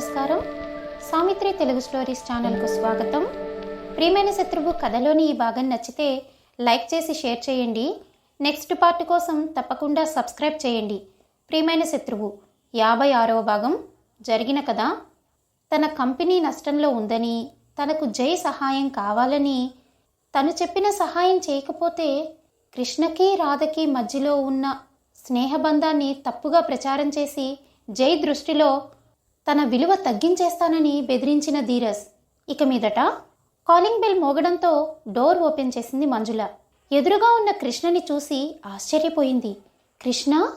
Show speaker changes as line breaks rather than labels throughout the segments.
నమస్కారం. సామిత్రి తెలుగు స్టోరీస్ ఛానల్కు స్వాగతం. ప్రియమైన శత్రువు కథలోని ఈ భాగం నచ్చితే లైక్ చేసి షేర్ చేయండి. నెక్స్ట్ పార్ట్ కోసం తప్పకుండా సబ్స్క్రైబ్ చేయండి. ప్రియమైన శత్రువు యాభై ఆరవ భాగం జరిగిన కథ. తన కంపెనీ నష్టంలో ఉందని తనకు జై సహాయం కావాలని తను చెప్పిన సహాయం చేయకపోతే కృష్ణకి రాధకి మధ్యలో ఉన్న స్నేహబంధాన్ని తప్పుగా ప్రచారం చేసి జై దృష్టిలో తన విలువ తగ్గించేస్తానని బెదిరించిన ధీరజ్. ఇక మీదట కాలింగ్ బెల్ మోగడంతో డోర్ ఓపెన్ చేసింది మంజుల. ఎదురుగా ఉన్న కృష్ణని చూసి ఆశ్చర్యపోయింది. కృష్ణ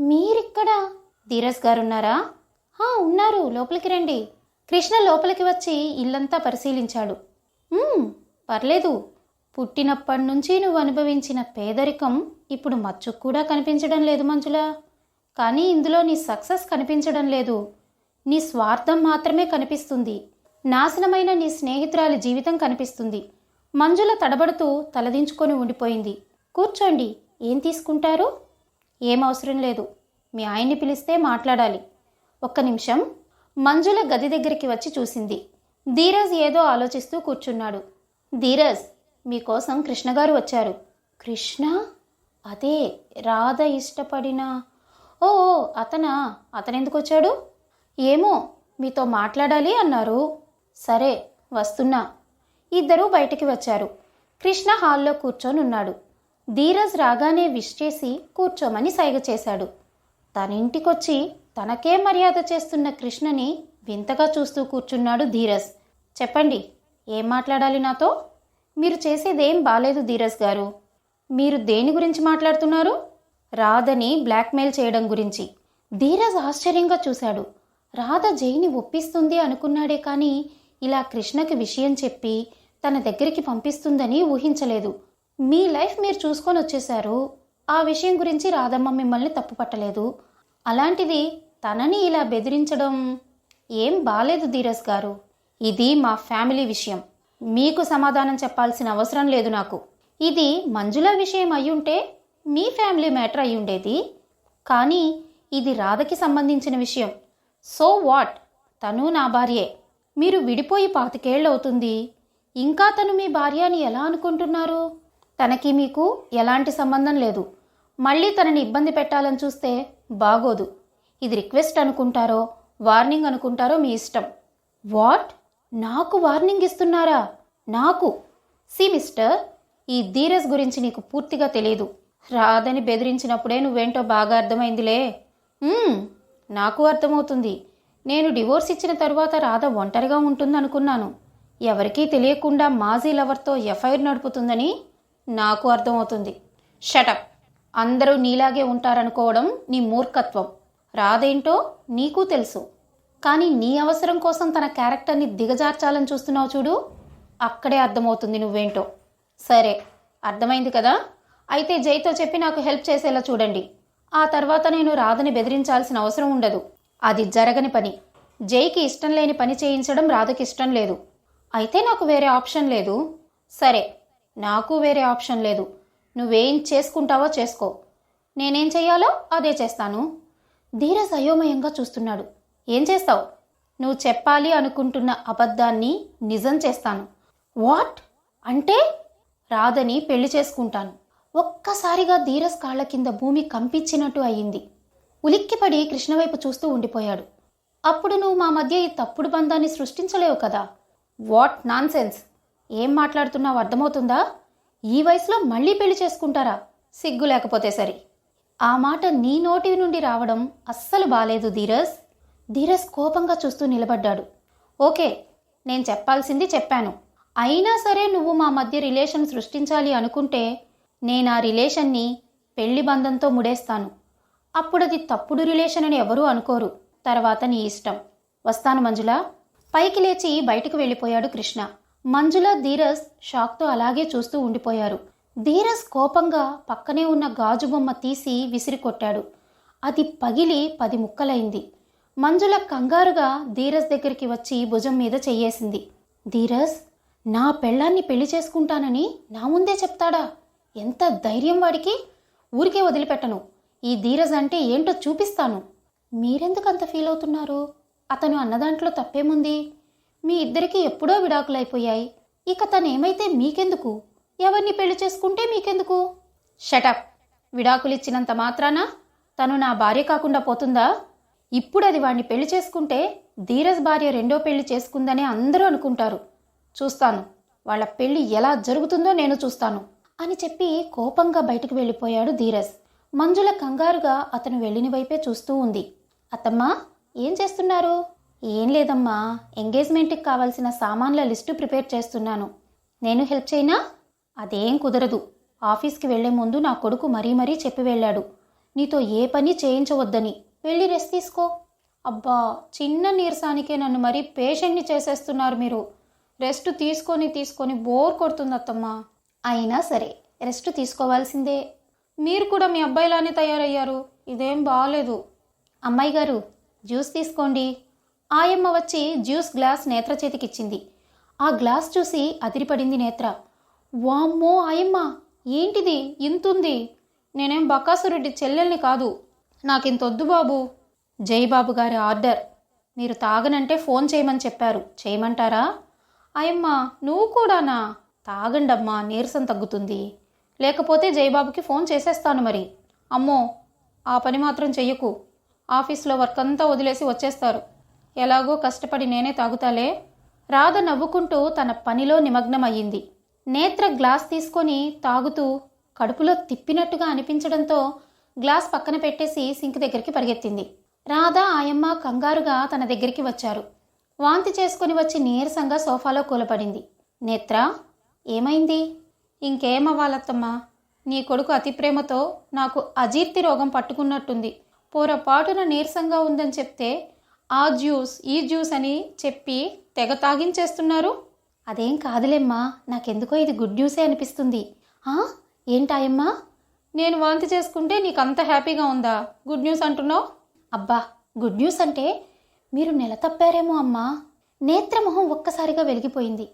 మీరిక్కడ? ధీరజ్ గారున్నారా? "హా, ఉన్నారు. లోపలికి రండి. కృష్ణ లోపలికి వచ్చి ఇల్లంతా పరిశీలించాడు. పర్లేదు. పుట్టినప్పటి నుంచి నువ్వు అనుభవించిన పేదరికం ఇప్పుడు మచ్చుకు కూడా కనిపించడం లేదు మంజుల. కానీ ఇందులో నీ సక్సెస్ కనిపించడం లేదు. నీ స్వార్థం మాత్రమే కనిపిస్తుంది. నాశనమైన నీ స్నేహితురాలి జీవితం కనిపిస్తుంది. మంజుల తడబడుతూ తలదించుకొని ఉండిపోయింది. కూర్చోండి ఏం తీసుకుంటారు? ఏం అవసరం లేదు. మీ ఆయన్ని పిలిస్తే మాట్లాడాలి. ఒక్క నిమిషం. మంజుల గది దగ్గరికి వచ్చి చూసింది. ధీరజ్ ఏదో ఆలోచిస్తూ కూర్చున్నాడు. ధీరజ్ మీకోసం కృష్ణగారు వచ్చారు. కృష్ణ? అదే రాధ ఇష్టపడిన. ఓ ఓ, అతనా? అతనెందుకు వచ్చాడు? ఏమో మీతో మాట్లాడాలి అన్నారు. సరే వస్తున్నా. ఇద్దరూ బయటికి వచ్చారు. కృష్ణ హాల్లో కూర్చొని ఉన్నాడు ధీరజ్ రాగానే విష్ చేసి కూర్చోమని సైగ చేశాడు. తన ఇంటికొచ్చి తనకే మర్యాద చేస్తున్న కృష్ణని వింతగా చూస్తూ కూర్చున్నాడు ధీరజ్. చెప్పండి ఏం మాట్లాడాలి నాతో? మీరు చేసేదేం బాలేదు ధీరజ్ గారు. మీరు దేని గురించి మాట్లాడుతున్నారు? రాధని బ్లాక్మెయిల్ చేయడం గురించి. ధీరజ్ ఆశ్చర్యంగా చూశాడు. రాధ జైని ఒప్పిస్తుంది అనుకున్నాడే కానీ ఇలా కృష్ణకి విషయం చెప్పి తన దగ్గరికి పంపిస్తుందని ఊహించలేదు. మీ లైఫ్ మీరు చూసుకొని వచ్చేశారు. ఆ విషయం గురించి రాధమ్మ మిమ్మల్ని తప్పు పట్టలేదు అలాంటిది తనని ఇలా బెదిరించడం ఏం బాలేదు ధీరస్ గారు. ఇది మా ఫ్యామిలీ విషయం. మీకు సమాధానం చెప్పాల్సిన అవసరం లేదు నాకు. ఇది మంజుల విషయం అయ్యుంటే మీ ఫ్యామిలీ మ్యాటర్ అయ్యుండేది. కానీ ఇది రాధకి సంబంధించిన విషయం. So what? తను నా భార్యే. మీరు విడిపోయి పాతికేళ్ళవుతుంది. ఇంకా తను మీ భార్య అని ఎలా అనుకుంటున్నారు? తనకి మీకు ఎలాంటి సంబంధం లేదు. మళ్ళీ తనని ఇబ్బంది పెట్టాలని చూస్తే బాగోదు. ఇది రిక్వెస్ట్ అనుకుంటారో వార్నింగ్ అనుకుంటారో మీ ఇష్టం. వాట్? నాకు వార్నింగ్ ఇస్తున్నారా? నాకు? సి మిస్టర్ ఈ ధీరజ్ గురించి నీకు పూర్తిగా తెలియదు రాదని బెదిరించినప్పుడే నువ్వేంటో బాగా అర్థమైందిలే. నాకు అర్థమవుతుంది. నేను డివోర్స్ ఇచ్చిన తరువాత రాధ ఒంటరిగా ఉంటుందనుకున్నాను. ఎవరికీ తెలియకుండా మాజీ లవర్తో ఎఫ్ఐఆర్ నడుపుతుందని నాకు అర్థమవుతుంది. షటప్ అందరూ నీలాగే ఉంటారనుకోవడం నీ మూర్ఖత్వం. రాదేంటో నీకు తెలుసు. కానీ నీ అవసరం కోసం తన క్యారెక్టర్ని దిగజార్చాలని చూస్తున్నావు చూడు. అక్కడే అర్థమవుతుంది నువ్వేంటో. సరే అర్థమైంది కదా? అయితే జైతో చెప్పి నాకు హెల్ప్ చేసేలా చూడండి. ఆ తర్వాత నేను రాధని బెదిరించాల్సిన అవసరం ఉండదు. అది జరగని పని. జైకి ఇష్టం లేని పని చేయించడం రాధకి ఇష్టం లేదు. అయితే నాకు వేరే ఆప్షన్ లేదు. సరే నాకు వేరే ఆప్షన్ లేదు. నువ్వేం చేసుకుంటావో చేసుకో. నేనేం చెయ్యాలో అదే చేస్తాను. ధీరజ్ అయోమయంగా చూస్తున్నాడు. ఏం చేస్తావు? నువ్వు చెప్పాలి అనుకుంటున్న అబద్ధాన్ని నిజం చేస్తాను. వాట్? అంటే రాధని పెళ్ళి చేసుకుంటాను. ఒక్కసారిగా ధీరజ్ కాళ్ళ కింద భూమి కంపించినట్టు అయ్యింది. ఉలిక్కిపడి కృష్ణ వైపు చూస్తూ ఉండిపోయాడు. అప్పుడు నువ్వు మా మధ్య ఈ తప్పుడు బంధాన్ని సృష్టించలేవు కదా? వాట్ నాన్ సెన్స్ ఏం మాట్లాడుతున్నావు అర్థమవుతుందా? ఈ వయసులో మళ్ళీ పెళ్ళి చేసుకుంటారా? సిగ్గు లేకపోతే సరి. ఆ మాట నీ నోటి నుండి రావడం అస్సలు బాలేదు ధీరజ్ ధీరజ్ కోపంగా చూస్తూ నిలబడ్డాడు. ఓకే నేను చెప్పాల్సింది చెప్పాను. అయినా సరే నువ్వు మా మధ్య రిలేషన్ సృష్టించాలి అనుకుంటే నేను ఆ రిలేషన్ని పెళ్ళి బంధంతో ముడేస్తాను. అప్పుడు అది తప్పుడు రిలేషన్ అని ఎవరూ అనుకోరు. తర్వాత నీ ఇష్టం. వస్తాను మంజుల. పైకి లేచి బయటకు వెళ్ళిపోయాడు కృష్ణ. మంజుల ధీరజ్ షాక్తో అలాగే చూస్తూ ఉండిపోయారు. ధీరజ్ కోపంగా పక్కనే ఉన్న గాజు బొమ్మ తీసి విసిరి కొట్టాడు. అది పగిలి పది ముక్కలైంది. మంజుల కంగారుగా ధీరజ్ దగ్గరికి వచ్చి భుజం మీద చెయ్యేసింది. ధీరజ్ నా పెళ్ళాన్ని పెళ్ళి చేసుకుంటానని నా ముందే చెప్తాడా? ఎంత ధైర్యం వాడికి? ఊరికే వదిలిపెట్టను. ఈ ధీరజ్ అంటే ఏంటో చూపిస్తాను. మీరెందుకు అంత ఫీల్ అవుతున్నారు అతను అన్నదాంట్లో తప్పేముంది? మీ ఇద్దరికీ ఎప్పుడో విడాకులైపోయాయి. ఇక తనేమైతే మీకెందుకు? ఎవరిని పెళ్ళి చేసుకుంటే మీకెందుకు? షటప్ విడాకులిచ్చినంత మాత్రాన తను నా భార్య కాకుండా పోతుందా? ఇప్పుడు అది వాడిని పెళ్ళి చేసుకుంటే ధీరజ్ భార్య రెండో పెళ్ళి చేసుకుందనే అందరూ అనుకుంటారు. చూస్తాను. వాళ్ళ పెళ్ళి ఎలా జరుగుతుందో నేను చూస్తాను. అని చెప్పి కోపంగా బయటకు వెళ్ళిపోయాడు ధీరజ్. మంజుల కంగారుగా అతను వెళ్ళిన వైపే చూస్తూ ఉంది. అత్తమ్మా ఏం చేస్తున్నారు? ఏం లేదమ్మా ఎంగేజ్మెంట్కి కావాల్సిన సామాన్ల లిస్టు ప్రిపేర్ చేస్తున్నాను. నేను హెల్ప్ చేయనా? అదేం కుదరదు. ఆఫీస్కి వెళ్ళే ముందు నా కొడుకు మరీ మరీ చెప్పి వెళ్ళాడు. నీతో ఏ పని చేయించవద్దని. వెళ్ళి రెస్ట్ తీసుకో. అబ్బా చిన్న నీరసానికే నన్ను మరీ పేషెంట్ని చేసేస్తున్నారు మీరు. రెస్ట్ తీసుకొని తీసుకొని బోర్ కొడుతుంది అత్తమ్మా. అయినా సరే రెస్ట్ తీసుకోవాల్సిందే. మీరు కూడా మీ అబ్బాయిలానే తయారయ్యారు. ఇదేం బాగాలేదు అమ్మాయి గారు జ్యూస్ తీసుకోండి. ఆయమ్మ వచ్చి జ్యూస్ గ్లాస్ నేత్ర చేతికిచ్చింది. ఆ గ్లాస్ చూసి అదిరిపడింది నేత్ర. వామ్మో ఆయమ్మ ఏంటిది? ఇంతుంది. నేనేం బకాసురెడ్డి చెల్లెల్ని కాదు. నాకింతొద్దు బాబు. జయబాబు గారి ఆర్డర్. మీరు తాగనంటే ఫోన్ చేయమని చెప్పారు. చేయమంటారా? అయ్యమ్మ నువ్వు కూడానా? తాగండమ్మా నీరసం తగ్గుతుంది. లేకపోతే జయబాబుకి ఫోన్ చేసేస్తాను మరి. అమ్మో ఆ పని మాత్రం చెయ్యకు. ఆఫీస్లో వర్క్ అంతా వదిలేసి వచ్చేస్తారు. ఎలాగో కష్టపడి నేనే తాగుతాలే. రాధ నవ్వుకుంటూ తన పనిలో నిమగ్నమయ్యింది. నేత్ర గ్లాస్ తీసుకొని తాగుతూ కడుపులో తిప్పినట్టుగా అనిపించడంతో గ్లాస్ పక్కన పెట్టేసి సింక్ దగ్గరికి పరిగెత్తింది. రాధ ఆయమ్మ కంగారుగా తన దగ్గరికి వచ్చారు. వాంతి చేసుకుని వచ్చి నీరసంగా సోఫాలో కూలపడింది. నేత్ర? ఏమైంది? ఇంకేమవ్వాలత్తమ్మా? నీ కొడుకు అతి ప్రేమతో నాకు అజీర్తి రోగం పట్టుకున్నట్టుంది. పొరపాటున నీరసంగా ఉందని చెప్తే ఆ జ్యూస్ ఈ జ్యూస్ అని చెప్పి తెగ తాగించేస్తున్నారు? అదేం కాదులేమ్మా నాకెందుకో ఇది గుడ్ న్యూసే అనిపిస్తుంది. ఏంటాయమ్మా నేను వాంతి చేసుకుంటే నీకు అంత హ్యాపీగా ఉందా? గుడ్ న్యూస్ అంటున్నావు? అబ్బా గుడ్ న్యూస్ అంటే మీరు నెల తప్పారేమో అమ్మా. నేత్రమొహం ఒక్కసారిగా వెలిగిపోయింది.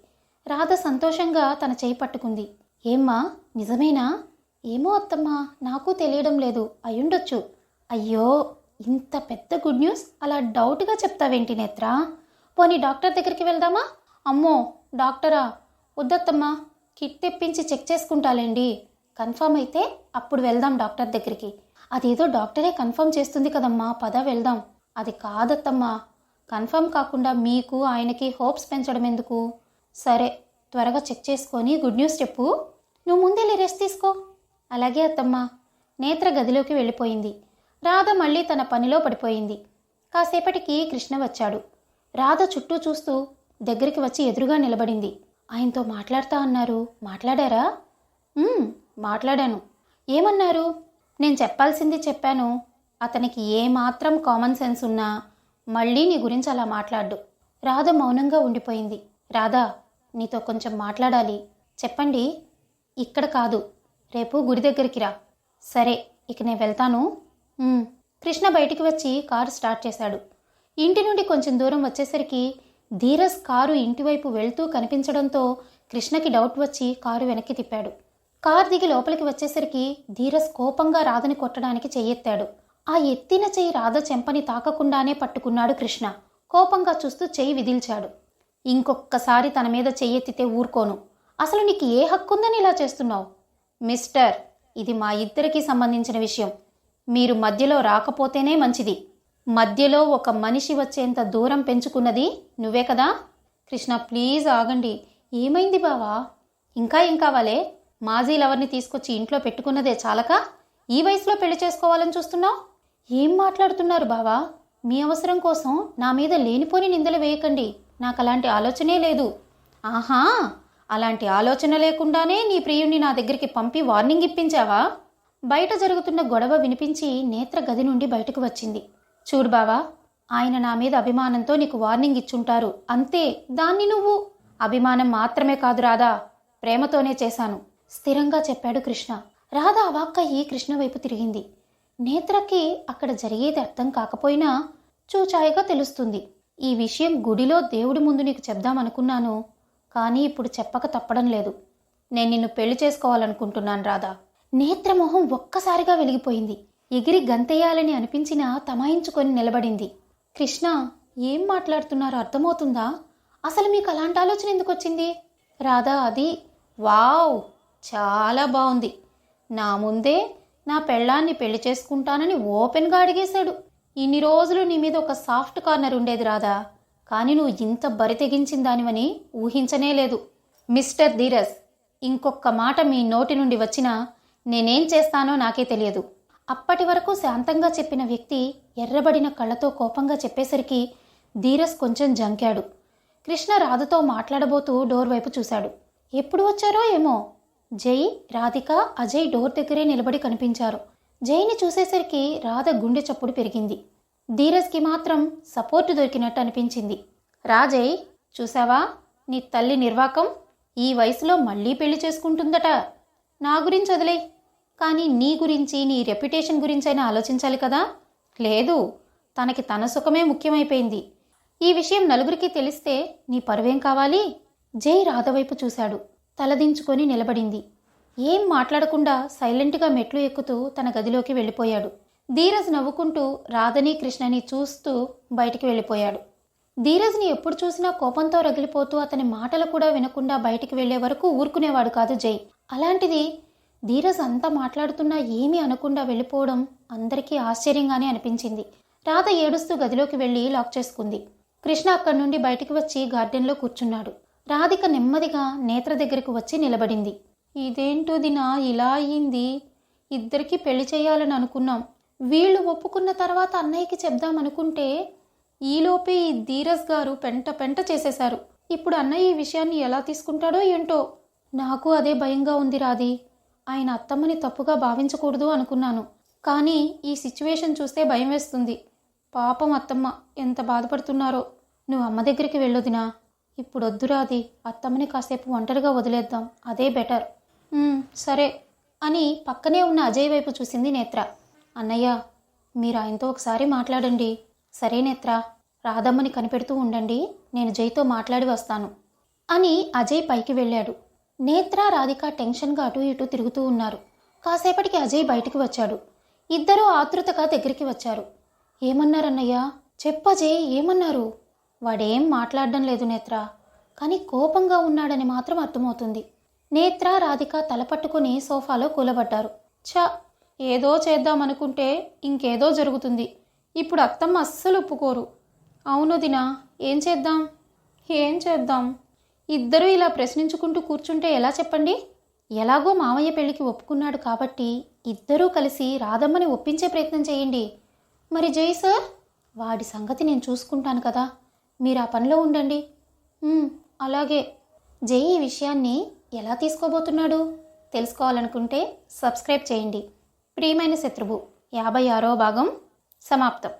రాధ సంతోషంగా తన చేయి పట్టుకుంది. ఏమ్మా నిజమేనా? ఏమో అత్తమ్మా నాకు తెలియడం లేదు. అయ్యుండొచ్చు. అయ్యో ఇంత పెద్ద గుడ్ న్యూస్? అలా డౌట్గా చెప్తావేంటి నేత్ర? పోనీ డాక్టర్ దగ్గరికి వెళ్దామా? అమ్మో డాక్టరా? వద్దత్తమ్మా కిట్ తెప్పించి చెక్ చేసుకుంటాలేండి. కన్ఫర్మ్ అయితే అప్పుడు వెళ్దాం డాక్టర్ దగ్గరికి. అదేదో డాక్టరే కన్ఫర్మ్ చేస్తుంది కదమ్మా పద వెళ్దాం. అది కాదత్తమ్మా. కన్ఫర్మ్ కాకుండా మీకు ఆయనకి హోప్స్ పెంచడం ఎందుకు సరే త్వరగా చెక్ చేసుకొని గుడ్ న్యూస్ చెప్పు. నువ్వు ముందే రెస్ట్ తీసుకో. అలాగే అత్తమ్మ నేత్ర గదిలోకి వెళ్ళిపోయింది. రాధ మళ్ళీ తన పనిలో పడిపోయింది. కాసేపటికి కృష్ణ వచ్చాడు. రాధ చుట్టూ చూస్తూ దగ్గరికి వచ్చి ఎదురుగా నిలబడింది. ఆయనతో మాట్లాడతా అన్నారు. మాట్లాడారా? మాట్లాడాను. ఏమన్నారు? నేను చెప్పాల్సింది చెప్పాను. అతనికి ఏమాత్రం కామన్ సెన్స్ ఉన్నా మళ్ళీ నీ గురించి అలా మాట్లాడు రాధ మౌనంగా ఉండిపోయింది. రాధా నీతో కొంచెం మాట్లాడాలి. చెప్పండి. ఇక్కడ కాదు. రేపు గుడి దగ్గరికి రా. సరే ఇక నేను వెళ్తాను. కృష్ణ బయటికి వచ్చి కారు స్టార్ట్ చేశాడు. ఇంటి నుండి కొంచెం దూరం వచ్చేసరికి ధీరస్ కారు ఇంటివైపు వెళ్తూ కనిపించడంతో కృష్ణకి డౌట్ వచ్చి కారు వెనక్కి తిప్పాడు. కారు దిగి లోపలికి వచ్చేసరికి ధీరస్ కోపంగా రాధని కొట్టడానికి చెయ్యెత్తాడు. ఆ ఎత్తిన చెయ్యి రాధ చెంపని తాకకుండానే పట్టుకున్నాడు కృష్ణ. కోపంగా చూస్తూ చెయ్యి విదిల్చాడు. ఇంకొక్కసారి తన మీద చెయ్యెత్తితే ఊరుకోను. అసలు నీకు ఏ హక్కుందని ఇలా చేస్తున్నావు? మిస్టర్ ఇది మా ఇద్దరికి సంబంధించిన విషయం. మీరు మధ్యలో రాకపోతేనే మంచిది. మధ్యలో ఒక మనిషి వచ్చేంత దూరం పెంచుకున్నది నువ్వే కదా? కృష్ణ ప్లీజ్ ఆగండి. ఏమైంది బావా? ఇంకా ఏం కావాలే? మాజీ లవర్ని తీసుకొచ్చి ఇంట్లో పెట్టుకున్నదే చాలక? ఈ వయసులో పెళ్ళి చేసుకోవాలని చూస్తున్నావు? ఏం మాట్లాడుతున్నారు బావా? మీ అవసరం కోసం నా మీద లేనిపోని నిందలు వేయకండి. నాకు అలాంటి ఆలోచనే లేదు. ఆహా! అలాంటి ఆలోచన లేకుండానే నీ ప్రియుణ్ణి నా దగ్గరికి పంపి వార్నింగ్ ఇప్పించావా? బయట జరుగుతున్న గొడవ వినిపించి నేత్ర గది నుండి బయటకు వచ్చింది. చూడు బావా ఆయన నా మీద అభిమానంతో నీకు వార్నింగ్ ఇచ్చుంటారు. అంతే దాన్ని నువ్వు. అభిమానం మాత్రమే కాదు రాధా ప్రేమతోనే చేశాను. స్థిరంగా చెప్పాడు కృష్ణ. రాధ అవాక్కయ్యి కృష్ణ వైపు తిరిగింది. నేత్రకి అక్కడ జరిగేది అర్థం కాకపోయినా చూచాయిగా తెలుస్తుంది. ఈ విషయం గుడిలో దేవుడి ముందు నీకు చెప్దామనుకున్నాను కానీ ఇప్పుడు చెప్పక తప్పడం లేదు. నేను నిన్ను పెళ్ళి చేసుకోవాలనుకుంటున్నాను రాధా. నేత్రమోహం ఒక్కసారిగా వెలిగిపోయింది. ఎగిరి గంతెయ్యాలని అనిపించినా తమాయించుకొని నిలబడింది. కృష్ణ ఏం మాట్లాడుతున్నారో? అర్థమవుతుందా? అసలు మీకు అలాంటి ఆలోచన ఎందుకు వచ్చింది? రాధా అది వావ్! చాలా బాగుంది నా ముందే నా పెళ్ళాన్ని పెళ్ళి చేసుకుంటానని ఓపెన్గా అడిగేశాడు. ఇన్ని రోజులు నీ మీద ఒక సాఫ్ట్ కార్నర్ ఉండేది రాదా కానీ నువ్వు ఇంత బరి తెగించిన దానివని ఊహించనే లేదు. మిస్టర్ ధీరజ్ ఇంకొక మాట మీ నోటి నుండి వచ్చినా నేనేం చేస్తానో నాకే తెలియదు. అప్పటి వరకు శాంతంగా చెప్పిన వ్యక్తి ఎర్రబడిన కళ్ళతో కోపంగా చెప్పేసరికి ధీరస్ కొంచెం జంకాడు. కృష్ణ రాధతో మాట్లాడబోతూ డోర్ వైపు చూశాడు. ఎప్పుడు వచ్చారో ఏమో? జై రాధిక అజయ్ డోర్ దగ్గరే నిలబడి కనిపించారు. జైని చూసేసరికి రాధ గుండె చప్పుడు పెరిగింది. ధీరజ్కి మాత్రం సపోర్టు దొరికినట్టు అనిపించింది. రాజయ్ చూసావా? నీ తల్లి నిర్వాకం ఈ వయసులో మళ్ళీ పెళ్ళి చేసుకుంటుందట. నా గురించి వదిలే. కానీ నీ గురించి నీ రెప్యుటేషన్ గురించైనా ఆలోచించాలి కదా? లేదు. తనకి తన సుఖమే ముఖ్యమైపోయింది. ఈ విషయం నలుగురికి తెలిస్తే నీ పరువేం కావాలి? జై రాధవైపు చూశాడు. తలదించుకొని నిలబడింది. ఏం మాట్లాడకుండా సైలెంట్గా మెట్లు ఎక్కుతూ తన గదిలోకి వెళ్ళిపోయాడు. ధీరజ్ నవ్వుకుంటూ రాధని కృష్ణని చూస్తూ బయటికి వెళ్ళిపోయాడు. ధీరజ్ని ఎప్పుడు చూసినా కోపంతో రగిలిపోతూ అతని మాటలు కూడా వినకుండా బయటికి వెళ్ళే వరకు ఊరుకునేవాడు కాదు జై. అలాంటిది ధీరజ్ అంతా మాట్లాడుతున్నా ఏమీ అనకుండా వెళ్ళిపోవడం అందరికీ ఆశ్చర్యంగానే అనిపించింది. రాధ ఏడుస్తూ గదిలోకి వెళ్ళి లాక్ చేసుకుంది. కృష్ణ అక్కడి నుండి బయటికి వచ్చి గార్డెన్లో కూర్చున్నాడు. రాధిక నెమ్మదిగా నేత్ర దగ్గరకు వచ్చి నిలబడింది. ఇదేంటో దినా ఇలా అయ్యింది. ఇద్దరికి పెళ్ళి చేయాలని అనుకున్నాం. వీళ్ళు ఒప్పుకున్న తర్వాత అన్నయ్యకి చెప్దామనుకుంటే ఈలోపే ఈ ధీరజ్ గారు పెంట పెంట చేసేశారు. ఇప్పుడు అన్నయ్య ఈ విషయాన్ని ఎలా తీసుకుంటాడో ఏంటో? నాకు అదే భయంగా ఉంది రాది ఆయన అత్తమ్మని తప్పుగా భావించకూడదు అనుకున్నాను. కానీ ఈ సిచ్యువేషన్ చూస్తే భయం వేస్తుంది. పాపం అత్తమ్మ ఎంత బాధపడుతున్నారో. నువ్వు అమ్మ దగ్గరికి వెళ్ళొదినా. ఇప్పుడు వద్దు రాది అత్తమ్మని కాసేపు ఒంటరిగా వదిలేద్దాం. అదే బెటర్. సరే అని పక్కనే ఉన్న అజయ్ వైపు చూసింది నేత్ర. అన్నయ్య మీరు ఆయనతో ఒకసారి మాట్లాడండి. సరే నేత్ర రాధమ్మని కనిపెడుతూ ఉండండి నేను జైతో మాట్లాడి వస్తాను అని అజయ్ పైకి వెళ్ళాడు. నేత్ర రాధిక టెన్షన్గా అటు ఇటు తిరుగుతూ ఉన్నారు. కాసేపటికి అజయ్ బయటికి వచ్చాడు. ఇద్దరూ ఆతృతగా దగ్గరికి వచ్చారు. ఏమన్నారన్నయ్య? చెప్పజయ్ ఏమన్నారు? వాడేం మాట్లాడడం లేదు నేత్ర. కానీ కోపంగా ఉన్నాడని మాత్రం అర్థమవుతుంది. నేత్ర రాధిక తలపట్టుకుని సోఫాలో కూలబడ్డారు. ఛ! ఏదో చేద్దామనుకుంటే ఇంకేదో జరుగుతుంది. ఇప్పుడు అత్తమ్మ అస్సలు ఒప్పుకోరు. అవును దినా ఏం చేద్దాం? ఏం చేద్దాం? ఇద్దరూ ఇలా ప్రశ్నించుకుంటూ కూర్చుంటే ఎలా చెప్పండి? ఎలాగో మామయ్య పెళ్ళికి ఒప్పుకున్నాడు కాబట్టి ఇద్దరూ కలిసి రాధమ్మని ఒప్పించే ప్రయత్నం చేయండి. మరి జై సార్ వాడి సంగతి నేను చూసుకుంటాను కదా. మీరు ఆ పనిలో ఉండండి. అలాగే. జై ఈ విషయాన్ని ఎలా తీసుకోబోతున్నాడు? తెలుసుకోవాలనుకుంటే సబ్స్క్రైబ్ చేయండి. ప్రియమైన శత్రువు యాభై ఆరో భాగం సమాప్తం.